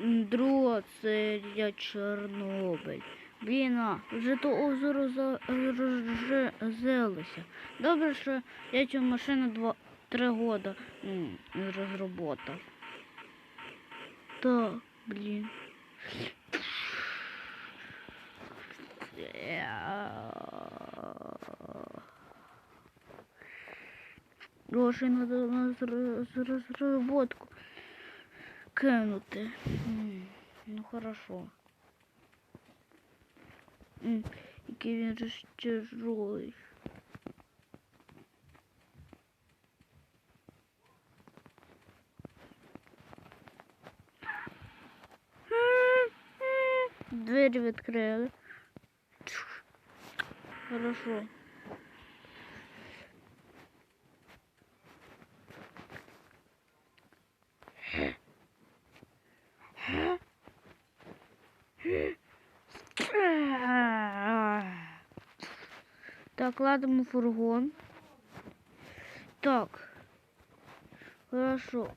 Друга серія Чорнобиль. Блін, а, вже то озеро розжилося. Добре, що я цю машину два, три года розроботав. Так, блін. Гроші на розробку кинути. М, Ну хорошо. М, Який він же ж тяжелий. Двері відкрили. Хорошо. Так, фургон. Так. Хорошо.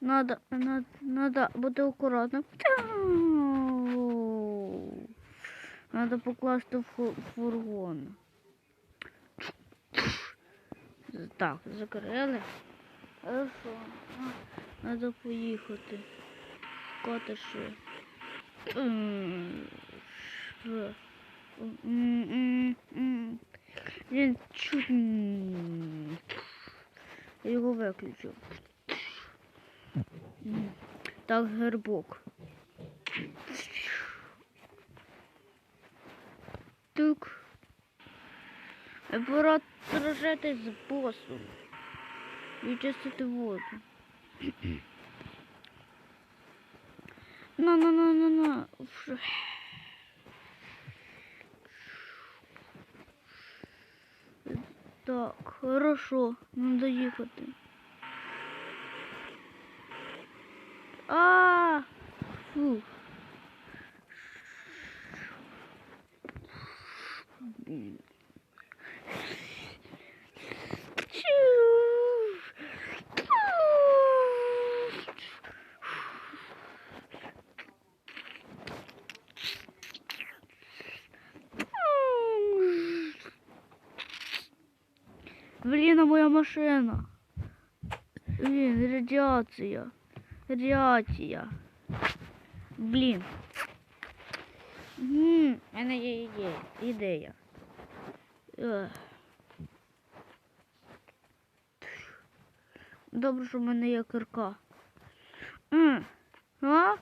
Надо, надо, надо бути акуратно. Надо покласти в фу- фургон. Так, закрили. Хорошо. Надо поїхати. Коти ще. Він чуть. Його виключив. Так, гербок. Так. Пора сражатись з босом. І чистити воду. На, на, на, на, на. Так, хорошо, надо їхати. А, фу. Блін. Блін, а моя машина. Блін, радіація. Радіація. Блін. В мене є ідея. ідея. Добре, що в мене є кирка. А?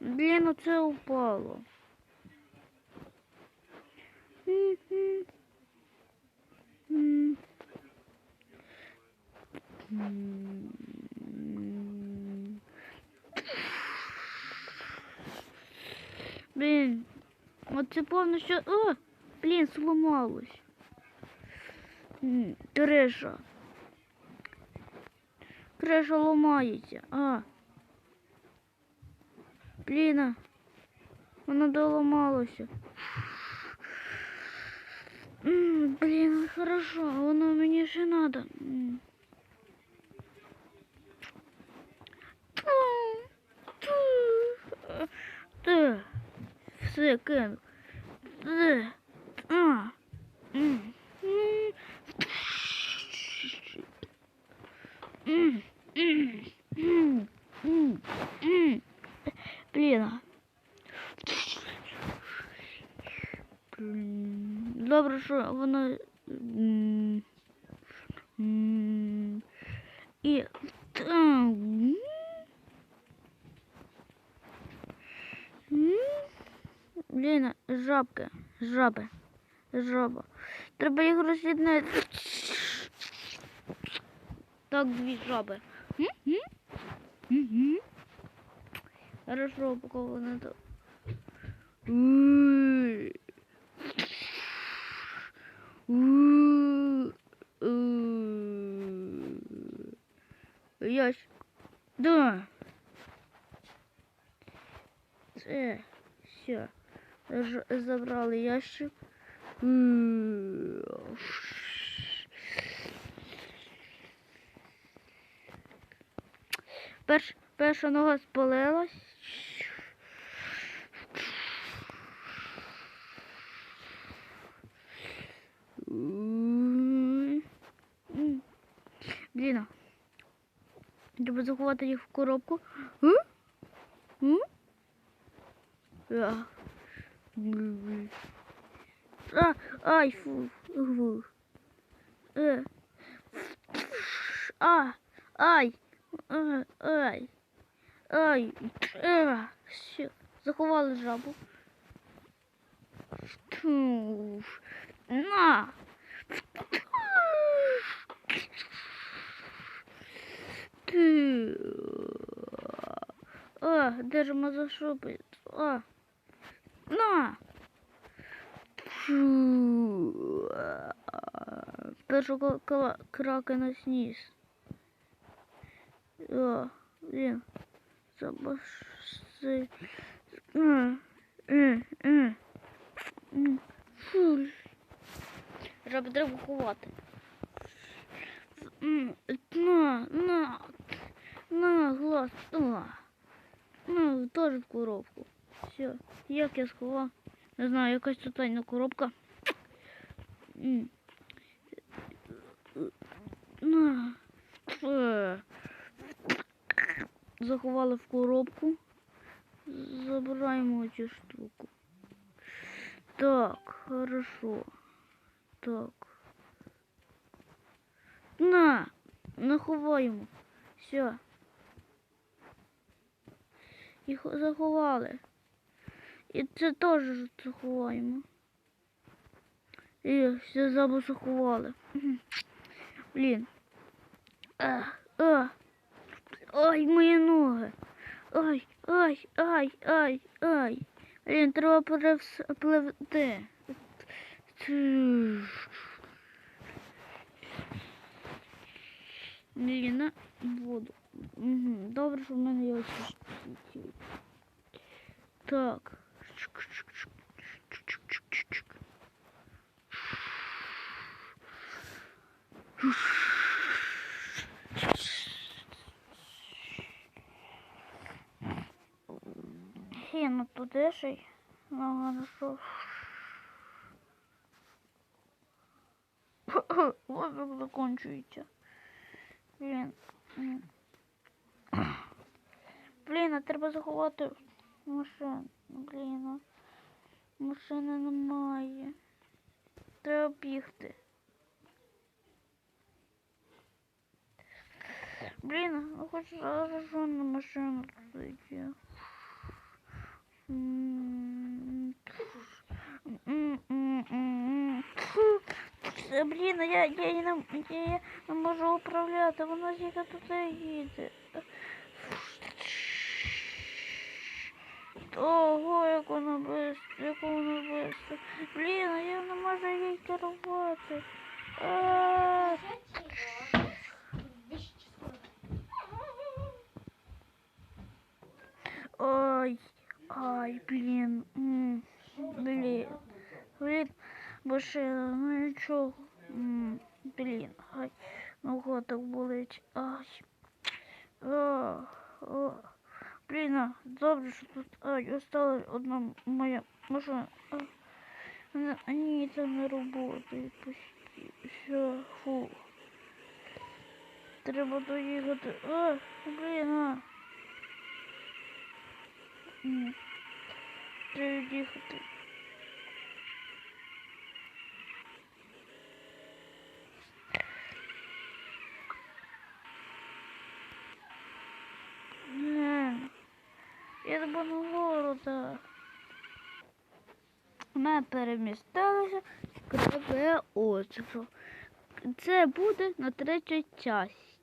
Блін, оце упало. М-м. М. М. Блін, оце повністю... О, блін, сломалось. М, Криша. Ламається. А. Блін, воно доламалося. М, Блін, хорошо, воно мені ще надо. Все, кину. Ти. А. що воно. І. Блін, жабки. Жаби. Жаба. Треба їх роз'єднати. Так, дві жаби. Хорошо упаковано. то. Уй. Ящик. Да. Це все. Забрали ящик. Перш, перша нога спалилась. Блін. Треба заховати їх в коробку. Ай, фу. Е. А, ай. А, ай. Ай. А, все. Заховали жабу. На. А, держимо за. А. На. Першого крака на сніс. О. М. Фу. Треба треба. М, На, на, на, глаз, на. На, теж в коробку. Все, як я сховав? Не знаю, якась тут тайна коробка. На. Е. Заховали в коробку. Забираємо цю штуку. Так, хорошо. Так. На, наховаємо. Все. Їх заховали. І це теж заховаємо. І все забу заховали. Блін. А, а. Ой, мої ноги. Ой, ой, ай, ай, ай. Блін, треба перепливти. Блін, на воду. Добре, що в мене є ці. Так. Хі, ну туди ще й. Ну, хорошо. Воздух закінчується. Блін. Блін, а треба заховати машину. Блін. а Машини немає. Треба бігти. Блін, ну хоч на машину зайти. Блін, я, я, не, я, не можу управляти, вона тільки туди їде. Ого, як вона бистро, як вона бистро. Блін, а я не можу їй керувати. А, Ой, ай, блін. м, Блін. Блін, ну нічого. Блін, ай, нога так болить. Ай. О, о. Добре, що тут ай, осталась одна моя машина. А, Ні, це не роботає почти. Все, фу. Треба доїхати. А, блін, а. Ні. Треба їхати. Не. Я тебе на города. Ми перемістилися в Криве озеро. Це буде на третій часі.